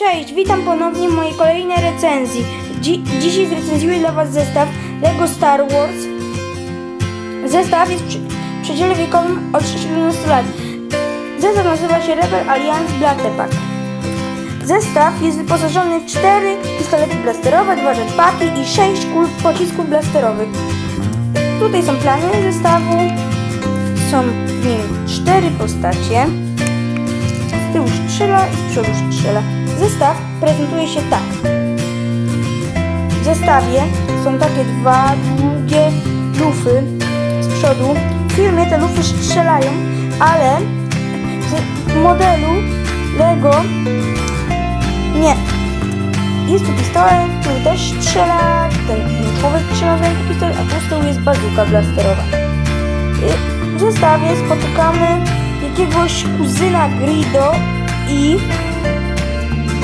Cześć, witam ponownie w mojej kolejnej recenzji. Dzi dzisiaj zrecenzuję dla Was zestaw LEGO Star Wars. Zestaw jest przy w przedziale wiekowym od 6 do 12 lat. Zestaw nazywa się Rebel Alliance Blaster Pack. Zestaw jest wyposażony w 4 pistolety blasterowe, 2 jetpacki i 6 kul pocisków blasterowych. Tutaj są plany zestawu. Są w nim 4 postacie. Z tyłu strzela i z przodu strzela. Zestaw prezentuje się tak. W zestawie są takie dwa długie lufy z przodu. W filmie te lufy strzelają, ale w modelu Lego nie. Jest tu pistolet, który też strzela, ten człowiek trzyma w pistolet, a tu z jest bazuka blasterowa. W zestawie spotykamy jakiegoś kuzyna Grido i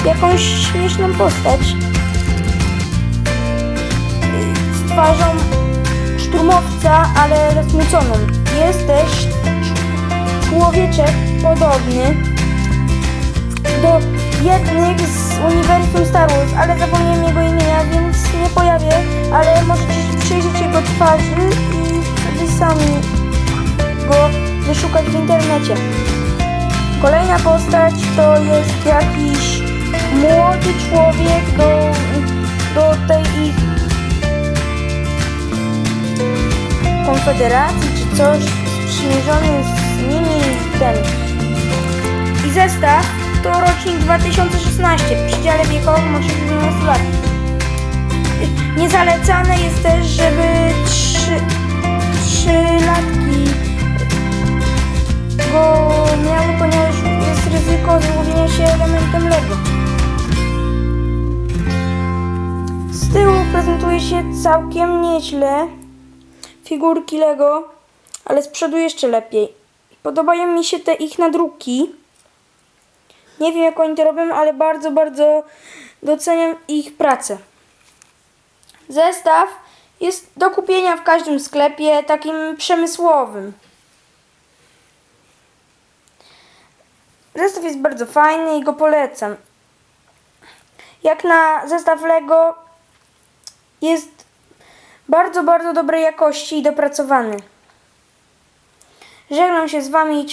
jakąś śmieszną postać z twarzą szturmowca, ale zasmuconą. Jest też ch- człowieczek podobny do jednych z uniwersum Star Wars, ale zapomniałem jego imienia, więc nie pojawię, ale możecie przyjrzeć jego twarzy i wtedy sami go wyszukać w internecie. Kolejna postać to jest jakiś młody człowiek do, do tej ich konfederacji czy coś, sprzymierzony z nimi ten. I zestaw to rocznik 2016 w przedziale wiekowym od 6 do 12 lat. Niezalecane jest też, żeby trzy, trzy latki go miały, ponieważ jest ryzyko zgubienia się elementem Lego. Się całkiem nieźle figurki Lego, ale z przodu jeszcze lepiej. Podobają mi się te ich nadruki. Nie wiem jak oni to robią, ale bardzo, bardzo doceniam ich pracę. Zestaw jest do kupienia w każdym sklepie takim przemysłowym. Zestaw jest bardzo fajny i go polecam. Jak na zestaw Lego jest bardzo, bardzo dobrej jakości i dopracowany. Żegnam się z Wami.